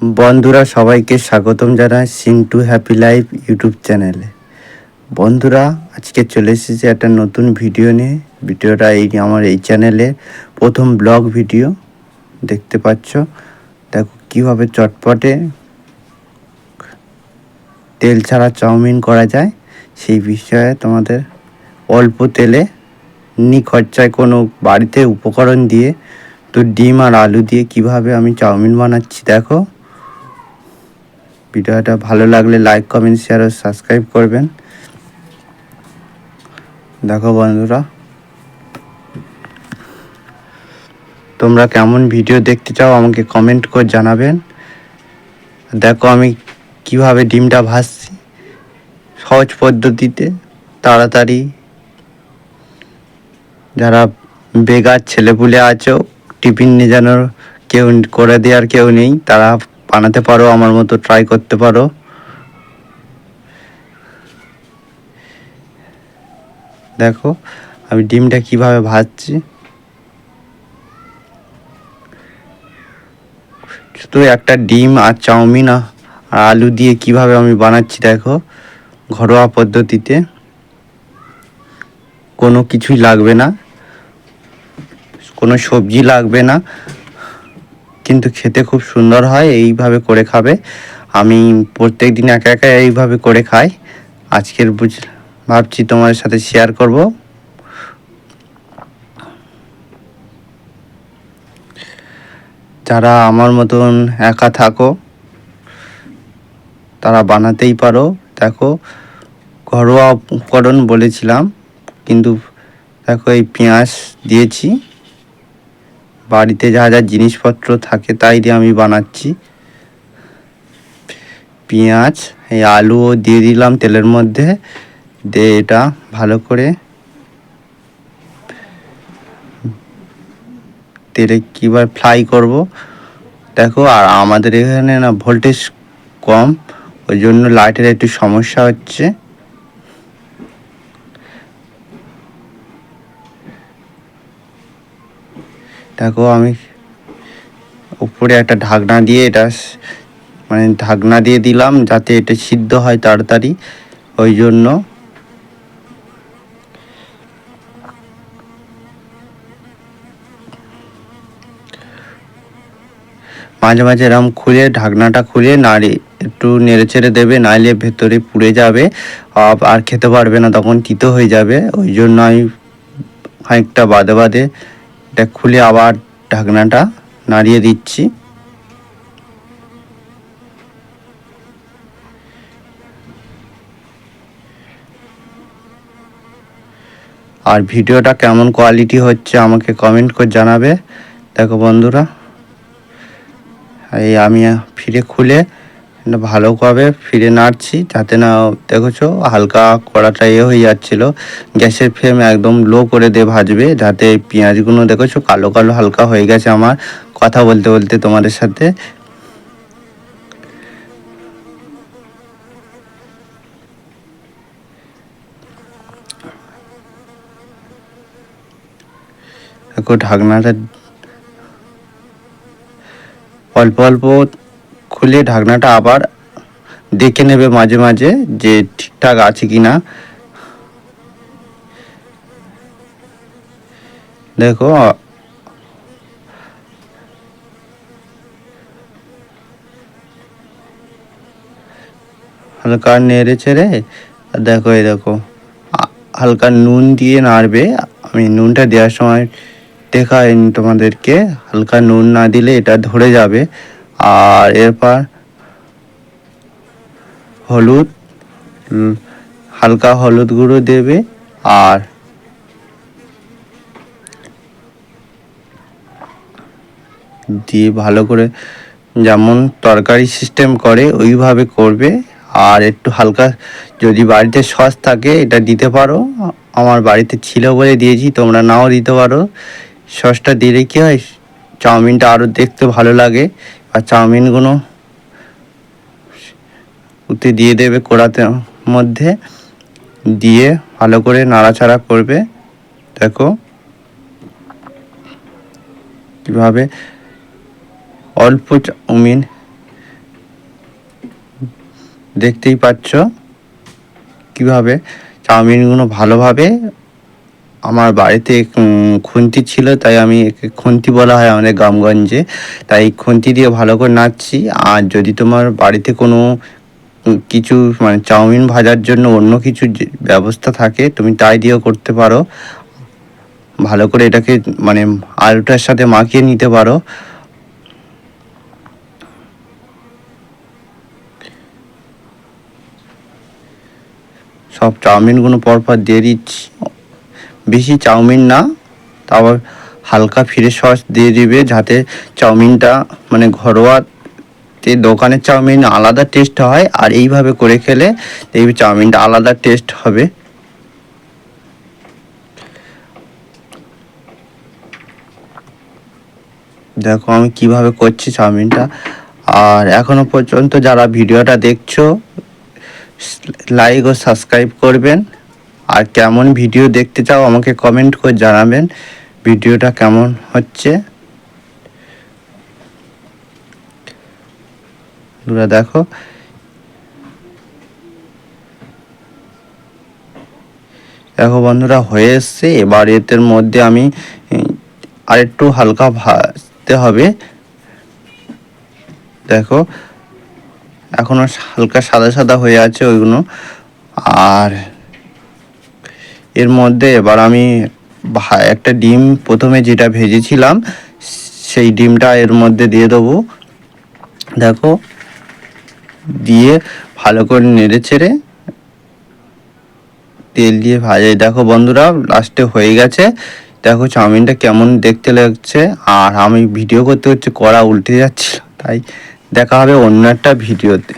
বন্ধুরা, সবাইকে স্বাগতম জানাই সিন্টু হ্যাপি লাইফ ইউটিউব চ্যানেলে। বন্ধুরা, আজকে চলে এসেছি একটা নতুন ভিডিও নিয়ে। ভিডিওটা এই আমার এই চ্যানেলে প্রথম ব্লগ ভিডিও, দেখতে পাচ্ছ? দেখো কীভাবে চটপটে তেল ছাড়া চাউমিন করা যায়, সেই বিষয়ে তোমাদের অল্প তেলে নি খরচায় কোনো বাড়িতে উপকরণ দিয়ে, তো ডিম আর আলু দিয়ে কীভাবে আমি চাউমিন বানাচ্ছি, দেখো। ভিডিওটা ভালো লাগলে লাইক, কমেন্ট শেয়ার ও সাবস্ক্রাইব করবেন। দেখো বন্ধুরা, তোমরা কেমন ভিডিও দেখতে চাও আমাকে কমেন্ট করে জানাবেন। দেখো আমি কীভাবে ডিমটা ভাজছি, সহজ পদ্ধতিতে, তাড়াতাড়ি। যারা বেকার ছেলেপুলে আছো, টিফিন নিয়ে জানোর কেউ করে দেওয়ার কেউ নেই, তারা বানাতে পারো, আমার মতো ট্রাই করতে পারো। দেখো, আমি ডিমটা কীভাবে ভাজছি। শুধু একটা ডিম আর চাউমিন আর আলু দিয়ে কীভাবে আমি বানাচ্ছি দেখো, ঘরোয়া পদ্ধতিতে। কোনো কিছুই লাগবে না। কোনো সবজি লাগবে না। কিন্তু খেতে খুব সুন্দর হয়, এইভাবে করে খাবে। আমি প্রত্যেক দিন একা একা এইভাবে করে খাই। আজকের বুঝ, ভাবছি তোমার সাথে শেয়ার করব। যারা আমার মতন একা থাকো, তারা বানাতেই পারো। দেখো, ঘরোয়া উপকরণ বলেছিলাম, কিন্তু দেখো এই পেঁয়াজ দিয়েছি। বাড়িতে যা যা জিনিসপত্র থাকে তাই দিয়ে আমি বানাচ্ছি। পেঁয়াজ, এই আলুও দিয়ে দিলাম তেলের মধ্যে, দিয়ে এটা ভালো করে তেলে কীবার ফ্রাই করব, দেখো, আর আমাদের এখানে না ভোল্টেজ কম, ওই জন্য লাইটের একটু সমস্যা হচ্ছে। দেখো আমি উপরে একটা ঢাকনা দিয়ে এটা মানে ঢাকনা দিয়ে দিলাম যাতে এটা সিদ্ধ হয় তাড়াতাড়ি। ওই জন্য মাঝে মাঝে এরম খুলে ঢাকনাটা খুলে নাড়ি, একটু নেড়ে চেড়ে দেবে, নাইলে ভেতরে পুড়ে যাবে আর খেতে পারবে না, তখন তিতো হয়ে যাবে। ওই জন্য আমি খানিকটা বাদে বাদে এটা খুলে আবার ঢাকনাটা নাড়িয়ে দিচ্ছি। আর ভিডিওটা কেমন কোয়ালিটি হচ্ছে আমাকে কমেন্ট করে জানাবে। দেখো বন্ধুরা, এই আমি ফিরে খুলে ভালোভাবে ফিরে নাড়ছি যাতে না দেখেছ, হালকা কড়াটা এ হয়ে যাচ্ছিল। গ্যাসের ফ্লেম একদম লো করে দিয়ে ভাজবে, যাতে পেঁয়াজগুলো দেখেছ, কালো কালো হালকা হয়ে গেছে আমার। কথা বলতে বলতে তোমাদের সাথে। ঢাকনাটা অল্প অল্প খুলে ঢাকনাটা আবার দেখে নেবে মাঝে মাঝে যে ঠিকঠাক আছে কি না দেখো হালকা নেড়ে ছেড়ে দেখো, এই দেখো হালকা নুন দিয়ে নাড়বে। আমি নুনটা দেওয়ার সময় দেখাই তোমাদেরকে। হালকা নুন না দিলে এটা ধরে যাবে। আর এরপর হলুদ হালকা হলুদ গুঁড়ো দেবে আর দিয়ে ভালো করে যেমন তরকারি সিস্টেম করে, ওইভাবে করবে। আর একটু হালকা যদি বাড়িতে সস থাকে, এটা দিতে পারো। আমার বাড়িতে ছিল বলে দিয়েছি, তোমরা নাও দিতে পারো। সসটা দিলে কী হয়, চাউমিনটা আরও দেখতে ভালো লাগে। আর চাউমিনগুলো উতে দিয়ে দেবে কড়াতে মধ্যে, দিয়ে ভালো করে নাড়াচাড়া করবে। দেখো কীভাবে অল্প চাউমিন দেখতেই পাচ্ছ কীভাবে চাউমিনগুলো ভালোভাবে আমার বাড়িতে খুন্তি ছিল, তাই আমি খুন্তি বলা হয় আমাদের গ্রামগঞ্জে। তাই খুন্তি দিয়ে ভালো করে নাচছি আর যদি তোমার বাড়িতে কোনো কিছু মানে চাউমিন ভাজার জন্য অন্য কিছু ব্যবস্থা থাকে, তুমি তাই দিয়েও করতে পারো। ভালো করে এটাকে মানে আলুটার সাথে মাখিয়ে নিতে পারো। সব চাউমিনগুলো পরপর দিয়ে দিচ্ছি। বেশি চাউমিন না তারপর হালকা ফিরে সস দিয়ে দিবে যাতে চাউমিনটা মানে ঘরোয়া তে দোকানের চাউমিন আলাদা টেস্ট হয় আর এইভাবে করে খেলে দেখবি চাউমিনটা আলাদা টেস্ট হবে। দেখো আমি কীভাবে করছি চাউমিনটা। আর এখনও পর্যন্ত যারা ভিডিওটা দেখছ লাইক ও সাবস্ক্রাইব করবেন। আর কেমন ভিডিও দেখতে চাও আমাকে কমেন্ট করে জানাবেন ভিডিওটা কেমন হচ্ছে? বন্ধুরা দেখো। দেখো বন্ধুরা হয়ে এসছে। এবার এতের মধ্যে আমি উম, আরেকটু হালকা ভাজতে হবে। দেখো এখনও হালকা সাদা সাদা হয়ে আছে ওইগুলো। আর এর মধ্যে এবার আমি একটা ডিম প্রথমে যেটা ভেজেছিলাম, সেই ডিমটা এর মধ্যে দিয়ে দেবো। দেখো, দিয়ে ভালো করে নেড়ে চেড়ে তেল দিয়ে ভাজে দেখো বন্ধুরা, লাস্টে হয়ে গেছে। দেখো চাউমিনটা কেমন দেখতে লাগছে, আর আমি ভিডিও করতে হচ্ছে কড়া উল্টে যাচ্ছিল, তাই দেখা হবে অন্য একটা ভিডিওতে।